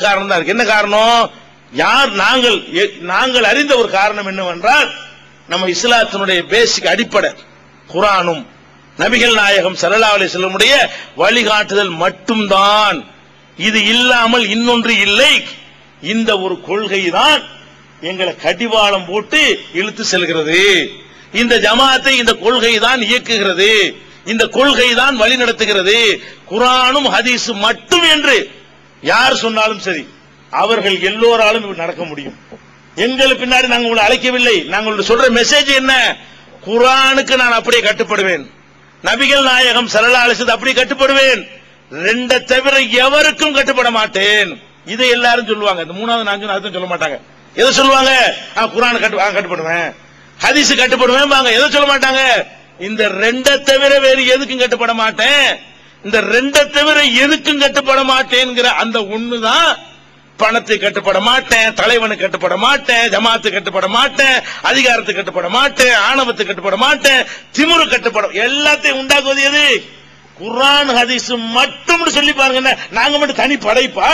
காரணம் தான் இருக்கு. என்ன காரணம்? யார் நாங்கள் நாங்கள் அறிந்த ஒரு காரணம் என்னவென்றால் நம்ம இஸ்லாத்தினுடைய பேசிக் அடிப்படை குரானும் நபிகள் நாயகம் ஸல்லல்லாஹு அலி செல்லமுடைய வழிகாட்டுதல் மட்டும்தான். இது இல்லாமல் இன்னொன்று இல்லை. இந்த ஒரு கொள்கை தான் எங்களை கடிவாளம் போட்டு இழுத்து செல்கிறது. இந்த ஜமாத்தை இந்த கொள்கை தான் இயக்குகிறது. இந்த கொள்கை தான் வழி நடத்துகிறது குரானும் ஹதீஸும் மட்டும் என்று யார் சொன்னாலும் சரி அவர்கள் எல்லோராலும் நடக்க முடியும். எங்களுக்கு பின்னாடி நாங்கள் உங்களை அழைக்கவில்லை. நாங்கள் சொல்ற மெசேஜ் என்ன? குரானுக்கு நான் அப்படியே கட்டுப்படுவேன். நபிகள் நாயகம் சரளா அலிசது அப்படியே கட்டுப்படுவேன். ரெண்ட தவிர எவருக்கும் கட்டுப்பட மாட்டேன். இதை எல்லாரும் சொல்லுவாங்க. இந்த மூணாவது நான்கு அதுவும் சொல்ல மாட்டாங்க. எதை சொல்லுவாங்க? நான் குரான் கட்டு ஆ, கட்டுப்படுவேன். ஹதீஸ் கட்டுப்படுவேன் வாங்க. எதை சொல்ல மாட்டாங்க? இந்த ரெண்ட தவிர வேறு எதுக்கும் கட்டுப்பட மாட்டேன். இந்த ரெண்ட தவிர எதுக்கும் கட்டுப்பட மாட்டேங்கிற அந்த ஒண்ணுதான் பணத்தை கட்டுப்பட மாட்டேன் தலைவனுக்கு கட்டுப்பட மாட்டேன் ஜமாத்து கட்டுப்பட மாட்டேன் அதிகாரத்துக்கு கட்டுப்பட மாட்டேன் ஆணவத்துக்கு கட்டுப்பட மாட்டேன் திமுரு கட்டுப்படும் எல்லாத்தையும் உண்டாக்குவது எது? குர்ஆன் ஹதீஸ் மட்டும் சொல்லி பாருங்க. நாங்க மட்டும் தனி படைப்பா?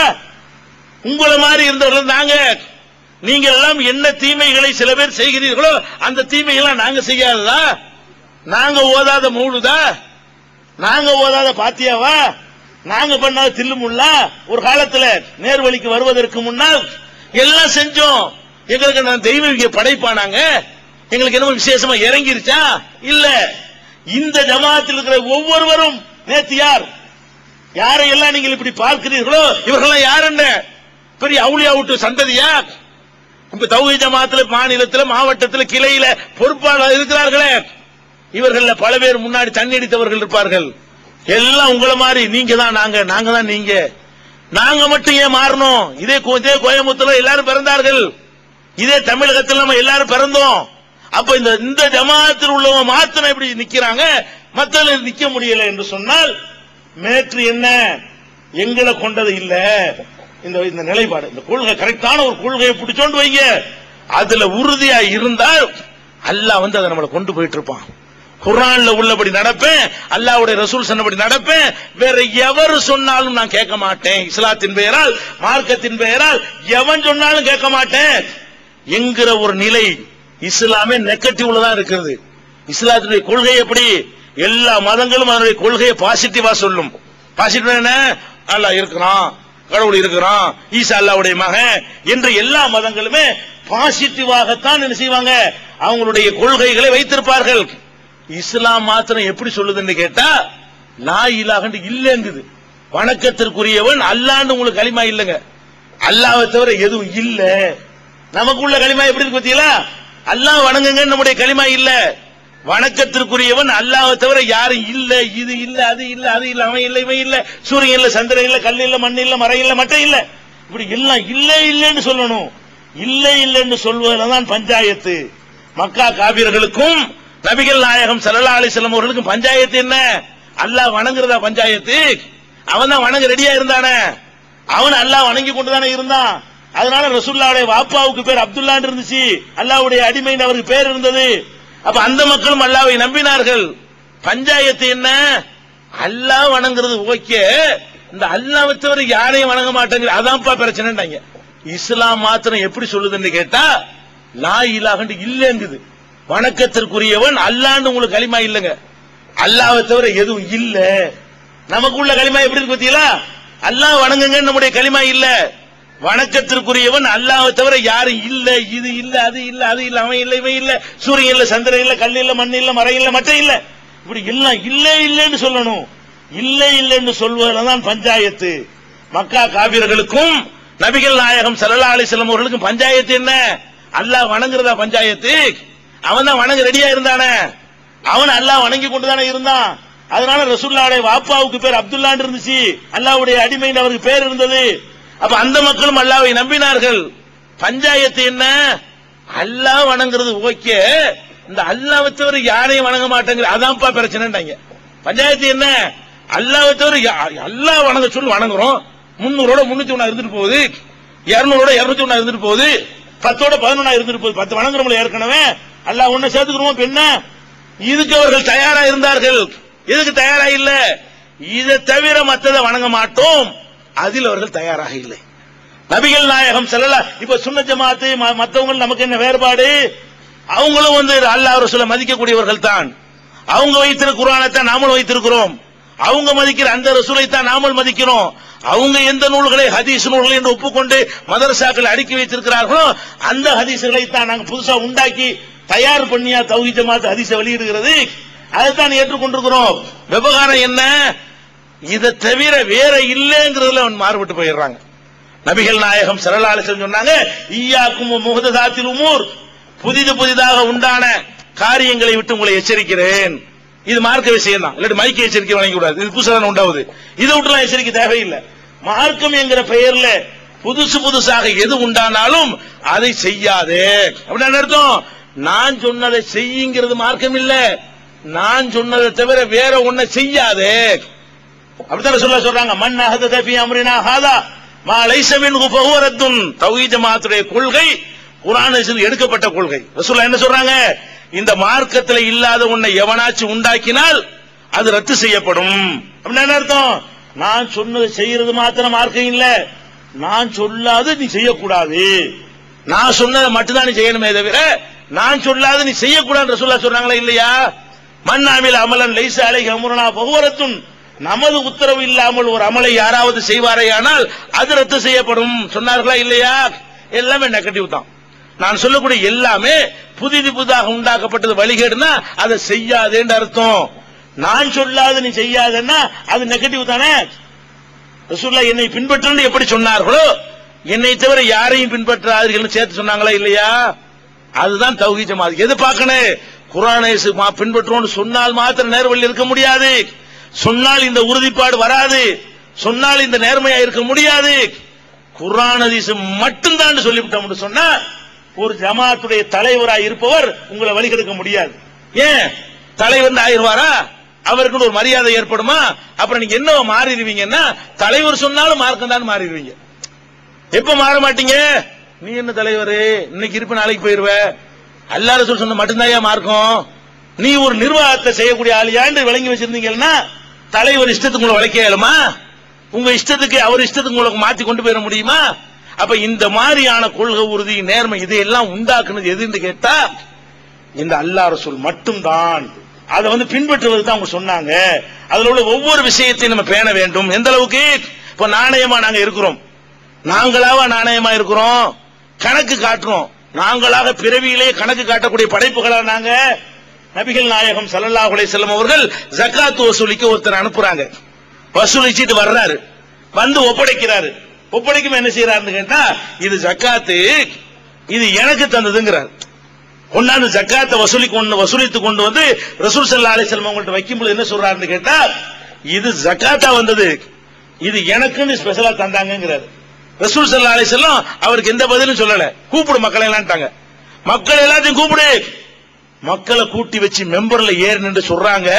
உங்களை மாதிரி இருந்தவர்கள் நாங்க. நீங்க எல்லாம் என்ன தீமைகளை சில பேர் செய்கிறீர்களோ அந்த தீமைகளை நாங்க செய்யாததா? நாங்க ஓதாத மூழுதா நாங்க ஓதாத பாத்தியாவா? நாங்க பண்ணாத தில்லுமுல்லா ஒரு காலத்துல நேர்வழிக்கு வருவதற்கு முன்னால் எல்லாம் செஞ்சோம். எங்களுக்கு நான் தெய்வ படைப்பானாங்க எங்களுக்கு என்ன விசேஷமா இறங்கிருச்சா? இல்ல. இந்த ஜமாத்தில் இருக்கிற ஒவ்வொருவரும் நேத்து யார்? யாரை எல்லாம் நீங்கள் இப்படி பார்க்கிறீர்களோ இவர்கள்லாம் யார் என்ன? பெரிய அவுளியா விட்டு சந்ததியா? இப்ப தௌஹி ஜமாத்துல மாநிலத்துல மாவட்டத்துல கிளையில பொறுப்பாளர் இருக்கிறார்களே. இவர்கள்ல பல பேர் முன்னாடி தண்ணி அடித்தவர்கள் இருப்பார்கள். எல்லாம் உங்களை மாதிரி நீங்க தான் நாங்க நாங்க தான் நீங்க. நாங்க மட்டும் ஏன் மாறணும்? இதே கோ- இதே கோயம்புத்தூர்ல எல்லாரும் பிறந்தார்கள். இதே தமிழகத்தில் நம்ம எல்லாரும் பிறந்தோம். அப்ப இந்த இந்த ஜமாத்தில் உள்ளவங்க மாத்திரம் இப்படி நிக்கிறாங்க? மத்தவங்க நிக்க முடியல என்று சொன்னால் மேற்று என்ன? எங்களை கொண்டது இல்ல. இந்த இந்த நிலைப்பாடு இந்த கொள்கை கரெக்டான ஒரு கொள்கையை பிடிச்சோண்டு வைங்க. அதுல உறுதியா இருந்தால் அல்லாஹ் வந்து அதை நம்மளை கொண்டு போயிட்டு இருப்பான். குரான்ல உள்ளபடி நடப்பேன் அல்லாவுடைய ரசூல் சொன்னபடி நடப்பேன். வேற எவர் சொன்னாலும் நான் கேட்க மாட்டேன். இஸ்லாத்தின் பெயரால் மார்க்கத்தின் பெயரால் எவன் சொன்னாலும் கேட்க மாட்டேன். என்கிற ஒரு நிலை இஸ்லாமே நெகட்டிவ்ல தான் இருக்கிறது. இஸ்லாத்தினுடைய கொள்கை எப்படி? எல்லா மதங்களும் அதனுடைய கொள்கையை பாசிட்டிவா சொல்லும். பாசிட்டிவ் என்ன? அல்லாஹ் இருக்கிறான் கடவுள் இருக்கிறான் ஈசா அல்லாவுடைய மகன் என்று எல்லா மதங்களுமே பாசிட்டிவாகத்தான் என்ன செய்வாங்க? அவங்களுடைய கொள்கைகளை வைத்திருப்பார்கள். இஸ்லாம் மாத்திரம் எப்படி சொல்லுதுன்னு கேட்டா லா இலாகண்டு இல்லங்குது. வணக்கத்திற்குரியவன் அல்லாண்டு உங்களுக்கு களிமா இல்லைங்க. அல்லாவை தவிர எதுவும் இல்ல. நமக்குள்ள களிமா எப்படி இருக்கு பாத்தீங்களா அல்லாஹ் வணங்குங்க நம்முடைய களிமா இல்ல. வணக்கத்திற்குரியவன் அல்லாவை தவிர யாரும் இல்ல. இது இல்ல அது இல்ல அது இல்ல அவன் இல்ல இவன் இல்ல. சூரியன் இல்ல சந்திரன் இல்ல கல் இல்ல மண் இல்ல மரம் இல்ல மட்டும் இல்ல. இப்படி எல்லாம் இல்ல இல்லன்னு சொல்லணும். இல்ல இல்லன்னு சொல்வதுதான் பஞ்சாயத்து. மக்கா காவியர்களுக்கும் நபிகள் நாயகம் ஸல்லல்லாஹு அலைஹி அவர்களுக்கு பஞ்சாயத்து என்ன? அல்லாஹ் வணங்குறதா பஞ்சாயத்து? அவன் தான் வணங்க ரெடியா இருந்தானே. அவன் அல்லாஹ் வணங்கி கொண்டுதானே இருந்தான். அதனால ரசூல்லாவுடைய வாப்பாவுக்கு பேர் அப்துல்லான்னு இருந்துச்சு. அல்லாவுடைய அடிமைன்னு அவருக்கு பேர் இருந்தது. அப்ப அந்த மக்களும் அல்லாவை நம்பினார்கள். பஞ்சாயத்து என்ன? அல்லாஹ் வணங்குறது. ஓகே. இந்த அல்லாஹ்வை தவிர யாரையும் வணங்க மாட்டேங்கிற அதான்ப்பா பிரச்சனைட்டாங்க இஸ்லாம் மாத்திரம் எப்படி சொல்லுதுன்னு கேட்டா லா இலாகண்டு இல்லைங்குது வணக்கத்திற்குரியவன் அல்லான்னு உங்களுக்கு களிமா இல்லைங்க. அல்லாவை தவிர எதுவும் இல்ல. நமக்குள்ள களிமா எப்படி இருக்கு பாத்தீங்களா அல்லாஹ் வணங்குங்க நம்முடைய களிமா இல்ல. வணக்கத்திற்குரியவன் அல்லாவை தவிர யாரும் இல்ல. இது இல்ல அது இல்ல அது இல்ல அவன் இல்ல இவன் இல்ல. சூரியன் இல்ல சந்திரன் இல்ல கல் இல்ல மண் இல்ல மரம் இல்ல மற்ற இல்ல. இப்படி எல்லாம் இல்ல இல்லன்னு சொல்லணும். இல்ல இல்லன்னு சொல்வதுதான் பஞ்சாயத்து. மக்கா காவியர்களுக்கும் நபிகள் நாயகம் ஸல்லல்லாஹு அலைஹி அவர்களுக்கும் பஞ்சாயத்து என்ன? அல்லாஹ் வணங்குறதா பஞ்சாயத்து? அவன் தான் வணங்க ரெடியா இருந்தானே. அவன் அல்லாஹ் வணங்கி கொண்டுதானே இருந்தான். அதனால ரசூல்லாவுடைய வாப்பாவுக்கு பேர் அப்துல்லான்னு இருந்துச்சு. அல்லாவுடைய அடிமையின் அவருக்கு பேர் இருந்தது. அப்ப அந்த மக்களும் அல்லாவை நம்பினார்கள். பஞ்சாயத்து என்ன? அல்லாஹ் வணங்குறது ஓகே. இந்த அல்லாவை தவிர யாரையும் வணங்க மாட்டேங்கிற அதான்ப்பா பிரச்சனைட்டாங்க பஞ்சாயத்து என்ன? அல்லாவை தவிர அல்லாஹ் வணங்க சொல்லி வணங்குறோம். முன்னூறோட முன்னூத்தி ஒண்ணா இருந்துட்டு போகுது. இருநூறோட இருநூத்தி ஒண்ணா இருந்துட்டு போகுது. பத்தோட பதினொன்னா இருந்துட்டு போகுது. பத்து வணங்குறோம்ல ஏற்கனவே. அல்லாஹ் ஒண்ணு சேர்த்துக்கிறோம் பின்ன என்ன? இதுக்கு அவர்கள் தயாரா இருந்தார்கள். எதுக்கு தயாரா இல்ல. இதை தவிர மற்றதை வணங்க மாட்டோம். அதில் அவர்கள் தயாராக இல்லை. நபிகள் நாயகம் செல்லல இப்ப சுண்ண ஜமாத்து ம- நமக்கு என்ன வேறுபாடு? அவங்களும் வந்து அல்லாஹ் ரசூலை மதிக்கக்கூடியவர்கள் தான் அவங்க வைத்திருக்கிற குரானத்தை தான் நாமளும் வைத்திருக்கிறோம். அவங்க மதிக்கிற அந்த ரசூலை தான் நாமல் மதிக்கிறோம். அவங்க எந்த நூல்களை ஹதீஸ் நூல்கள் என்று ஒப்புக்கொண்டு மதரசாக்கள் அடுக்கி வைத்திருக்கிறார்களோ அந்த ஹதீஸ்களை தான் நாங்கள் புதுசா உண்டாக்கி தயார் பண்ணியா தௌஹீத் ஜமாத் ஹதீஸை வெளியிடுகிறது? அதைத்தான் ஏற்றுக்கொண்டிருக்கிறோம். விவகாரம் என்ன? இதை தவிர வேற இல்லைங்கிறதுல அவன் மாறுபட்டு போயிடுறாங்க. நபிகள் நாயகம் சரலாலிசன் சொன்னாங்க ஈயாக்கும் முகதாத்தில் உமூர். புதிது புதிதாக உண்டான காரியங்களை விட்டு உங்களை எச்சரிக்கிறேன். இது மார்க்க விஷயம் தான் இல்லாட்டி மைக்க எச்சரிக்கை வழங்க கூடாது இது புதுசாக உண்டாவது இதை விட்டுலாம் எச்சரிக்கை தேவையில்லை. மார்க்கம் என்கிற பெயர்ல புதுசு புதுசாக எது உண்டானாலும் அதை செய்யாதே. அப்படின்னு அர்த்தம்? நான் சொன்னதை செய்யுங்கிறது மார்க்கம் இல்ல நான் சொன்னதை தவிர வேற ஒன்ன செய்யாதே. அப்படித்தான சொல்ல சொல்றாங்க? மண் அகத தபி அமரினா ஹாதா. மாலைசவின் லைஸ மின்ஹு ஃபஹுவ தௌஹீத் ஜமாத்துடைய கொள்கை குரான் எடுக்கப்பட்ட கொள்கை. ரசூல்லா என்ன சொல்றாங்க? இந்த மார்க்கத்தில் இல்லாத ஒன்னை எவனாச்சும் உண்டாக்கினால் அது ரத்து செய்யப்படும். அப்படின்னா என்ன அர்த்தம்? நான் சொன்னதை செய்யறது மாத்திரம் மார்க்கம் இல்ல. நான் சொல்லாது நீ செய்யக்கூடாது. நான் சொன்னதை மட்டும்தான் நீ செய்யணுமே தவிர நான் சொல்லாத நீ செய்யக்கூடாது ரசூலுல்லாஹ் சொன்னாங்களா இல்லையா? மண்ணாமில் அமலன் லைச அலை அமுரனா நமது உத்தரவு இல்லாமல் ஒரு அமலை யாராவது செய்வாரேயானால் அது ரத்து செய்யப்படும். சொன்னார்களா இல்லையா? எல்லாமே நெகட்டிவ் தான். நான் சொல்லக்கூடிய எல்லாமே புதிது புதிதாக உண்டாக்கப்பட்டது வழிகேடுனா அதை செய்யாதேன்னு அர்த்தம். நான் சொல்லாத நீ செய்யாதன்னா அது நெகட்டிவ் தானே? ரசூல்லா என்னை பின்பற்றுன்னு எப்படி சொன்னார்களோ என்னை தவிர யாரையும் பின்பற்றாதீர்கள் சேர்த்து சொன்னாங்களா இல்லையா? அதுதான் தௌஹீத் ஜமாத். எது பார்க்கணும்? குரானை சு- பின்பற்றுவோம்னு சொன்னால் மாத்திரம் நேர்வழி இருக்க முடியாது. சொன்னால் இந்த உறுதிப்பாடு வராது. சொன்னால் இந்த நேர்மையா இருக்க முடியாது. குரான் அதிசு மட்டும்தான் சொல்லிவிட்டோம் சொன்னா ஒரு ஜமாத்துடைய தலைவராக இருப்பவர் உங்களை வழிகெடுக்க முடியாது. ஏன்? தலைவர் ஆயிருவாரா அவருக்கு ஒரு மரியாதை ஏற்படுமா? அப்புறம் நீங்க என்ன மாறிடுவீங்கன்னா தலைவர் சொன்னாலும் மார்க்கம் தான் மாறிடுவீங்க. எப்ப மாற மாட்டீங்க? நீ என்ன தலைவர்? இன்னைக்கு இருப்ப நாளைக்கு போயிருவ. அல்லா சொல் சொன்ன மட்டும்தான் மார்க்கம். நீ ஒரு நிர்வாகத்தை செய்யக்கூடிய ஆளியாண்டு விளங்கி வச்சிருந்தீங்கன்னா தலைவர் இஷ்டத்துக்கு உங்களை வளைக்க இயலுமா? உங்க இஷ்டத்துக்கு அவர் இஷ்டத்துக்கு உங்களுக்கு மாத்தி கொண்டு போயிட முடியுமா? அப்ப இந்த மாதிரியான கொள்கை உறுதி நேர்மை இதையெல்லாம் உண்டாக்குனது எதுன்னு கேட்டா இந்த அல்லா ரசூல் மட்டும்தான். அதை வந்து பின்பற்றுவது தான் அவங்க சொன்னாங்க. அதுல உள்ள ஒவ்வொரு விஷயத்தையும் நம்ம பேண வேண்டும். எந்த அளவுக்கு? இப்ப நாணயமா நாங்க இருக்கிறோம். நாங்களாவா நாணயமா இருக்கிறோம்? கணக்கு காட்டுறோம். நாங்களாக பிறவியிலே கணக்கு காட்டக்கூடிய படைப்புகளா நாங்க? நபிகள் நாயகம் ஸல்லல்லாஹு அலைஹி அவர்கள் ஜக்காத் வசூலிக்க ஒருத்தர் அனுப்புறாங்க. வசூலிச்சுட்டு வர்றாரு. வந்து ஒப்படைக்கிறாரு. ஒப்படைக்கும் என்ன செய்யறாருன்னு கேட்டா இது ஜக்காத்து இது எனக்கு தந்ததுங்கிறார். கொண்டாந்து ஜக்காத்தை வசூலி கொண்டு வசூலித்து கொண்டு வந்து ரசூல் சல்லா அலி செல்வம் அவங்கள்ட்ட வைக்கும்போது என்ன சொல்றாருன்னு கேட்டா இது ஜக்காத்தா வந்தது. இது எனக்குன்னு ஸ்பெஷலா தந்தாங்கிறாரு ரசூல் சல்லா அலி செல்லம் அவருக்கு எந்த பதிலும் சொல்லல. கூப்பிடு மக்களை எல்லாம்ட்டாங்க. மக்கள் எல்லாத்தையும் கூப்பிடு. மக்களை கூட்டி வச்சு மெம்பர்ல ஏறு நின்று சொல்றாங்க.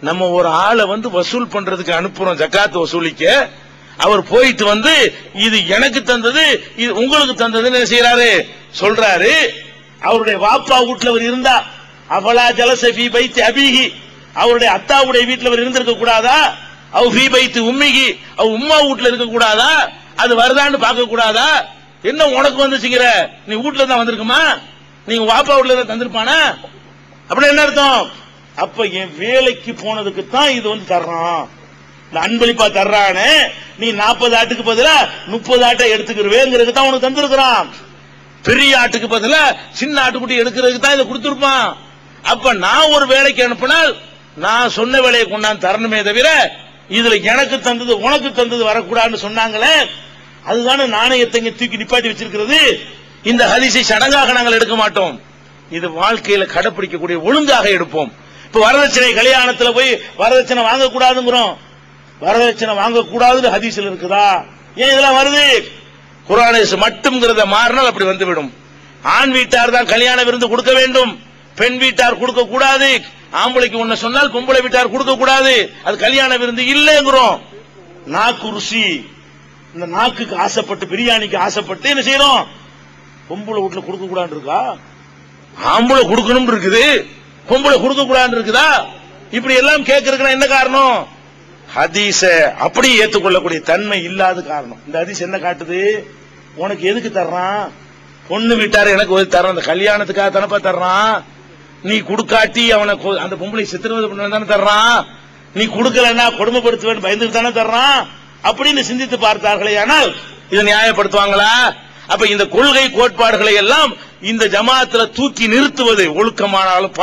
நம்ம ஒரு ஆளை வந்து வசூல் பண்றதுக்கு அனுப்புறோம் ஜக்காத்து வசூலிக்க. அவர் போயிட்டு வந்து இது எனக்கு தந்தது இது உங்களுக்கு தந்ததுன்னு என்ன செய்யறாரு சொல்றாரு. அவருடைய வாப்பா வீட்டுல அவர் இருந்தா. அவளா ஜலசபி பைத்து அபிகி அவருடைய அத்தாவுடைய வீட்டுல அவர் இருந்திருக்க கூடாதா அவ ஃபீ பைத்து உம்மிகி அவ உம்மா வீட்டுல இருக்க கூடாதா அது வருதான்னு பார்க்க கூடாதா? என்ன உனக்கு வந்துச்சுங்கிற நீ வீட்டுல தான் வந்திருக்குமா நீங்க வாப்பா வீட்டுல தான் தந்திருப்பானா? அப்படி என்ன அர்த்தம்? அப்ப என் வேலைக்கு போனதுக்கு தான் இது வந்து தர்றான். இந்த அன்பளிப்பா தர்றானே. நீ நாற்பது ஆட்டுக்கு பதிலா முப்பது ஆட்டை எடுத்துக்கிறவேங்கிறது தான் உனக்கு தந்திருக்கிறான். பெரிய ஆட்டுக்கு பதிலா சின்ன ஆட்டுக்குட்டி எடுக்கிறதுக்கு தான் இதை கொடுத்துருப்பான். அப்ப நான் ஒரு வேலைக்கு அனுப்பினால் நான் சொன்ன வேலையை கொண்டாந்து தரணுமே தவிர இதுல எனக்கு தந்தது உனக்கு தந்தது வரக்கூடாதுன்னு சொன்னாங்களே அதுதானே நாணயத்தை தூக்கி நிப்பாட்டி வச்சிருக்கிறது. இந்த ஹரிசை சடங்காக நாங்கள் எடுக்க மாட்டோம். இது வாழ்க்கையில கடைப்பிடிக்கக்கூடிய ஒழுங்காக எடுப்போம். இப்ப வரதட்சணை கல்யாணத்துல போய் வரதட்சணை வாங்கக்கூடாதுங்கிறோம். வரதட்சணை வாங்கக்கூடாதுன்னு ஹதீசில் இருக்குதா? ஏன் இதெல்லாம் வருது? குரானேஸ் மட்டும்ங்கிறத மாறினால் அப்படி வந்துவிடும். ஆண் வீட்டார் தான் கல்யாண விருந்து கொடுக்க வேண்டும். பெண் வீட்டார் கொடுக்க கூடாது ஆம்பளைக்கு ஒண்ணு சொன்னால் கும்பலை வீட்டார் கொடுக்க கூடாது அது கல்யாண விருந்து இல்லைங்கிறோம். நாக்கு ருசி. இந்த நாக்குக்கு ஆசைப்பட்டு பிரியாணிக்கு ஆசைப்பட்டு என்ன செய்யறோம் பொம்பளை வீட்டுல கொடுக்க கூடாது இருக்கா? ஆம்பளை கொடுக்கணும் இருக்குது. பொம்பளை கொடுக்க கூடாது இருக்குதா? இப்படி எல்லாம் கேட்கறதுக்கு என்ன காரணம்? ஹதீச அப்படியே ஏத்துக்கொள்ளக்கூடிய தன்மை இல்லாத காரணம். இந்த ஹதீஸ் என்ன காட்டுது? உனக்கு எதுக்கு தர்றான்? பொண்ணு வீட்டாரு எனக்கு ஒரு தர்றான். அந்த கல்யாணத்துக்காக தானப்பா தர்றான். நீ கொடுக்காட்டி அவனை கொ- அந்த பொம்பளை சித்திரவதை பண்ண தானே தர்றான். நீ கொடுக்கலன்னா கொடுமைப்படுத்துவேன் பயந்துட்டு தானே தர்றான். அப்படின்னு சிந்தித்து பார்த்தார்களே ஆனால் இதை நியாயப்படுத்துவாங்களா? அப்ப இந்த கொள்கை கோட்பாடுகளை எல்லாம் இந்த ஜமாத்துல தூக்கி நிறுத்துவது ஒழுக்கமானாலும்